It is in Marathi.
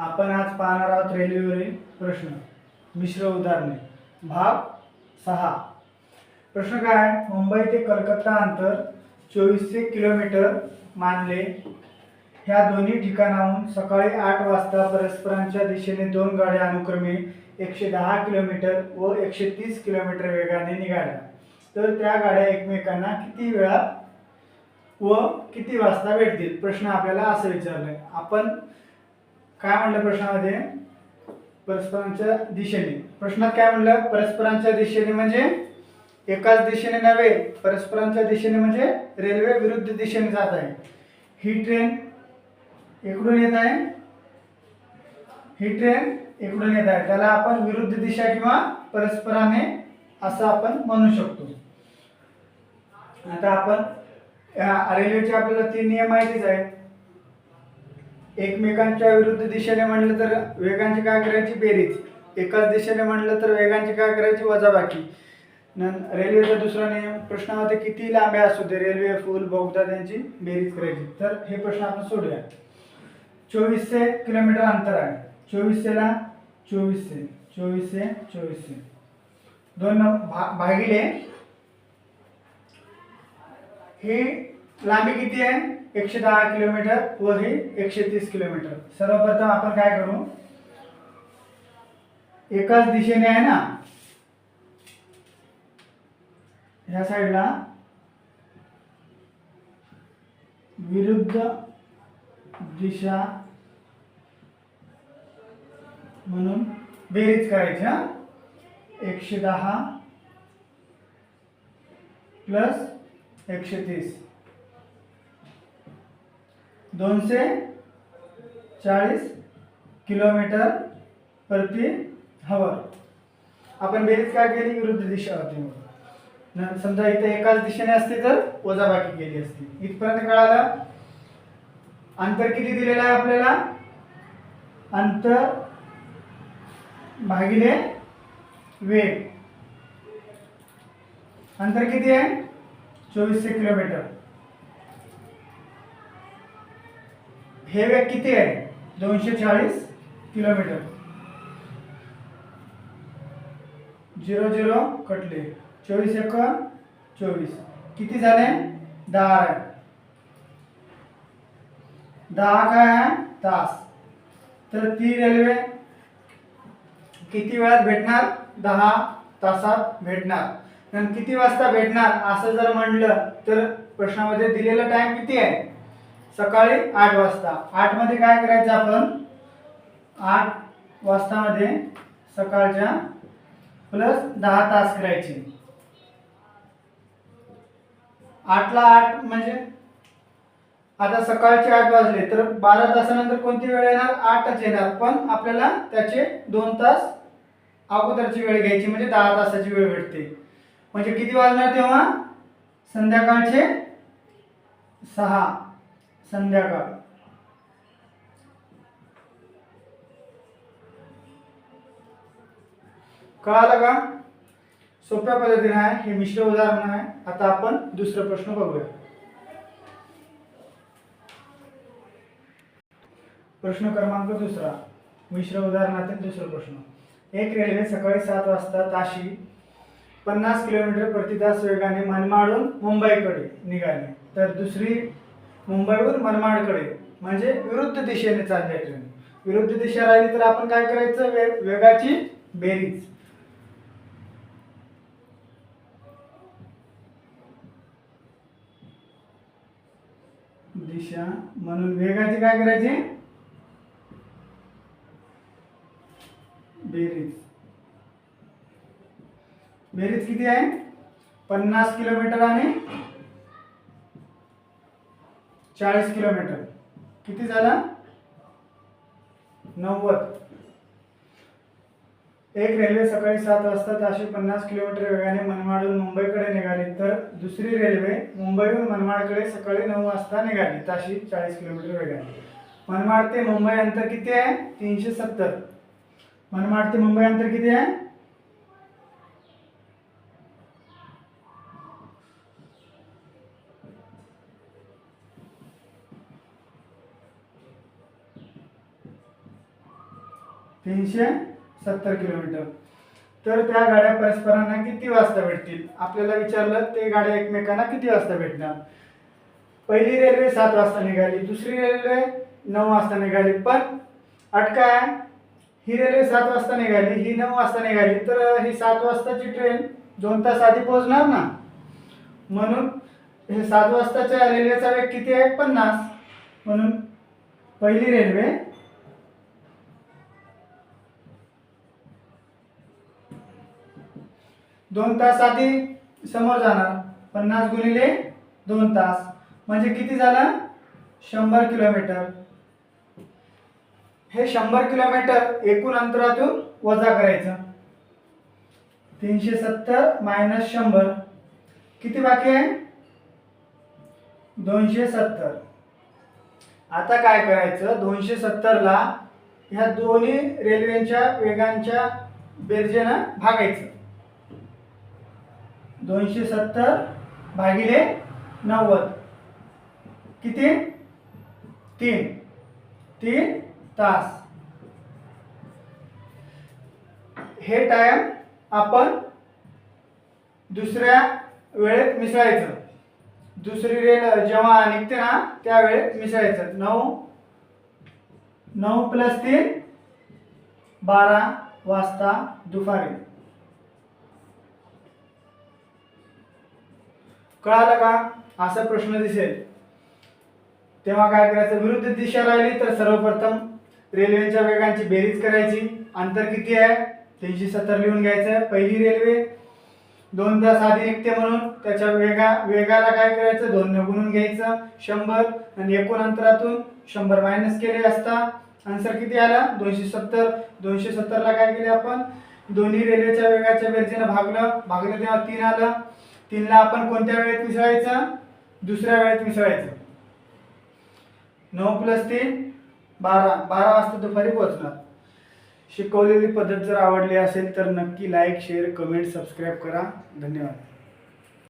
आपण आज पाहणार आहोत रेल्वेवरील प्रश्न. मिश्र उदाहरणे. भाग सहा. प्रश्न काय आहे? मुंबई ते कलकत्ता अंतर चोवीसशे किलोमीटर मानले. ह्या दोन्ही ठिकाणाहून सकाळी आठ वाजता परस्परांच्या दिशेने दोन गाड्या अनुक्रमे एकशे दहा किलोमीटर व एकशे तीस किलोमीटर वेगाने निघाल्या. तर त्या गाड्या एकमेकांना किती वेळात व किती वाजता भेटतील? प्रश्न आपल्याला असं विचारलंय. आपण काय म्हणलं प्रश्नामध्ये? परस्परांच्या दिशेने. प्रश्नात काय म्हणलं? परस्परांच्या दिशेने म्हणजे एकाच दिशेने नव्हे परस्परांच्या दिशेने म्हणजे रेल्वे विरुद्ध दिशेने जात आहे. ही ट्रेन इकडून येत आहे. ही ट्रेन इकडून येत आहे. त्याला आपण विरुद्ध दिशा किंवा परस्पराने असं आपण म्हणू शकतो. आता आपण रेल्वेचे आपल्याला तीन नियम माहितीच आहेत. एकमेकांच्या विरुद्ध दिशेने म्हणलं तर वेगांची काय करायची? बेरीज. एकाच दिशेने म्हणलं तर वेगांची काय करायची? वजाबाकी. न रेल्वेचा दुसरा नियम प्रश्नामध्ये किती लांब्या असू दे? रेल्वे फुल बोगदा त्यांची बेरीज करायची. तर हे प्रश्न आपण सोडूया. चोवीसशे किलोमीटर अंतर आहे. चोवीसशेला चोवीसशे. चोवीसशे चोवीसशे. दोन भा भागिले. हे लांबी किती आहे? एकशे दहा किलोमीटर व ही एकशे तीस किलोमीटर. सर्वप्रथम आपण काय करू? एकाच दिशेने आहे ना? ह्या साईडला विरुद्ध दिशा म्हणून बेरीज करायची हा? एकशे दहा प्लस एकशे तीस दोनशे चाळीस किलोमीटर प्रति हवर. आपण बेरीज काय केली? विरुद्ध दिशा होती म्हणून. समजा इथे एकाच दिशेने असते तर वजाबाकी केली असती. इथपर्यंत कळालं? अंतर किती दिलेलं आहे आपल्याला? अंतर भागिले वेग. अंतर किती आहे? चोवीसशे किलोमीटर. हे वेग किती आहे? दोनशे चाळीस किलोमीटर. झिरो झिरो कटले. चोवीस एक चोवीस. किती झाले? दहा आहे. दहा काय आहे? तास. तर ती रेल्वे किती वेळात भेटणार? दहा तासात भेटणार. आणि किती वाजता भेटणार? असं जर म्हणलं तर प्रश्नामध्ये दिलेला टाइम किती आहे? सकाळी आठ वाजता. आठमध्ये काय करायचं आपण? आठ वाजतामध्ये सकाळच्या प्लस दहा तास करायचे. आठला आठ म्हणजे? आता सकाळचे आठ वाजले तर बारा तासानंतर कोणती वेळ येणार? आठच येणार. पण आपल्याला त्याचे दोन तास अगोदरची वेळ घ्यायची म्हणजे दहा तासाची वेळ भेटते. म्हणजे किती वाजणार तेव्हा? संध्याकाळचे सहा. संध्याकाळ. कळालं का? सोप्या पद्धतीने आहे हे मिश्र उदाहरण आहे. आता आपण दुसरा प्रश्न बघूया. प्रश्न क्रमांक दुसरा. मिश्र उदाहरणातील दुसरा प्रश्न. एक रेल्वे सकाळी सात वाजता ताशी पन्नास किलोमीटर प्रति तास वेगाने मनमाडून मुंबईकडे निघाली. तर दुसरी मुंबईहून मनमाडकडे म्हणजे विरुद्ध दिशेने चालली आहे ट्रेन विरुद्ध दिशा राहिली तर आपण काय करायचं? वे वेगाची बेरीज. दिशा म्हणून वेगाची काय करायची? बेरीज. बेरीज किती आहे? पन्नास किलोमीटर आणि चाळीस किलोमीटर. किती झाला? नव्वद. एक रेल्वे सकाळी सात वाजता ताशी पन्नास किलोमीटर वेगाने मनमाडहून मुंबईकडे निघाली तर दुसरी रेल्वे मुंबईहून मनमाडकडे सकाळी नऊ वाजता निघाली ताशी चाळीस किलोमीटर वेगाने. मनमाड ते मुंबई अंतर किती आहे? तीनशे सत्तर. मनमाड ते मुंबई अंतर किती आहे? तीनशे सत्तर किलोमीटर. तर त्या गाड्या परस्परांना किती वाजता भेटतील? आपल्याला विचारलं ते गाड्या एकमेकांना किती वाजता भेटणार? पहिली रेल्वे सात वाजता निघाली दुसरी रेल्वे नऊ वाजता निघाली पण अट काय ही रेल्वे सात वाजता निघाली ही नऊ वाजता निघाली तर ही सात वाजताची ट्रेन दोन तास आधी पोहोचणार ना? म्हणून हे सात वाजताच्या रेल्वेचा वेग किती आहे? पन्नास. म्हणून पहिली रेल्वे दोन तास आधी समोर जाणार. पन्नास गुणिले दोन तास. म्हणजे किती झालं? शंभर किलोमीटर. हे शंभर किलोमीटर एकूण अंतरातून वजा करायचं. तीनशे सत्तर मायनस शंभर. किती बाकी आहे? दोनशे सत्तर. आता काय करायचं? दोनशे सत्तरला ह्या दोन्ही रेल्वेच्या वेगांच्या बेरजेनं भागायचं. दोनशे सत्तर भागिले नव्वद. किती? तीन. तीन तास. हे टाईम आपण दुसऱ्या वेळेत मिसळायचं. दुसरी रेल जेव्हा निघते ना त्या वेळेत मिसळायचं. नऊ. नऊ प्लस तीन बारा वाजता दुपारी. कळालं का? असा प्रश्न दिसेल. तेव्हा काय करायचं? विरुद्ध दिशा राहिली तर सर्वप्रथम रेल्वेच्या वेगांची बेरीज करायची. अंतर किती आहे? तीनशे सत्तर लिहून घ्यायचं. पहिली रेल्वे दोन तास आधी निघते म्हणून त्याच्या वेगा वेगाला काय करायचं? दोन न गुणून घ्यायचं. शंभर आणि एकूण अंतरातून शंभर मायनस केले असता आन्सर किती आला? दोनशे सत्तर. दोनशे सत्तरला काय केले आपण? दोन्ही रेल्वेच्या वेगाच्या बेरजेनं भागलं. भागलं तेव्हा तीन आलं. तीनला आपण कोणत्या वेळेत मिसळायचं? दुसऱ्या वेळेत मिसळायचं. नऊ प्लस तीन बारा. बारा वाजता दुपारी पोहोचणार. शिकवलेली पद्धत जर आवडली असेल तर नक्की लाईक शेअर कमेंट सबस्क्राईब करा. धन्यवाद.